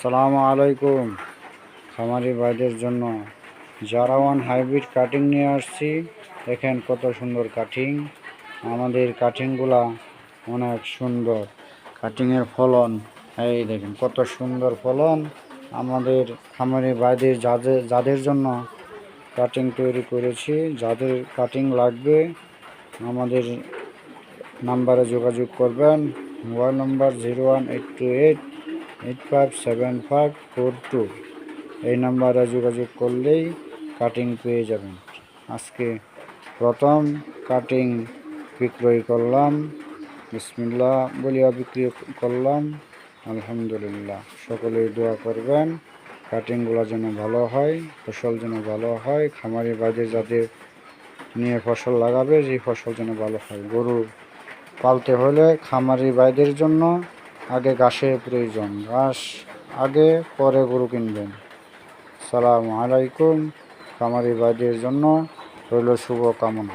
সালামু আলাইকুম। খামারি ভাইদের জন্য জারাওয়ান হাইব্রিড কাটিং নিয়ে আসছি। দেখেন কত সুন্দর কাটিং। আমাদের কাটিংগুলা অনেক সুন্দর। কাটিংয়ের ফলন, এই দেখেন কত সুন্দর ফলন। আমাদের খামারি ভাইদের যাদের যাদের জন্য কাটিং তৈরি করেছি, যাদের কাটিং লাগবে, আমাদের নাম্বারে যোগাযোগ করবেন। Mobile number zero one eight two eight eight five seven five four two এই নাম্বারে যোগাযোগ করলেই কাটিং পেয়ে যাবেন। আজকে প্রথম কাটিং বিক্রয় করলাম। বিসমিল্লা বলিয়া বিক্রি করলাম। আলহামদুলিল্লাহ। সকলেই দোয়া করবেন কাটিংগুলো যেন ভালো হয়, ফসল যেন ভালো হয়, খামারি বাজে যাদের নিয়ে ফসল লাগাবে সেই ফসল যেন ভালো হয়। গরু পালতে হলে খামারি ভাইদের জন্য আগে ঘাসের প্রয়োজন, ঘাস আগে পরে গরু কিনবেন। সালাম আলাইকুম। খামারি বাড়ির জন্য রইল শুভ কামনা।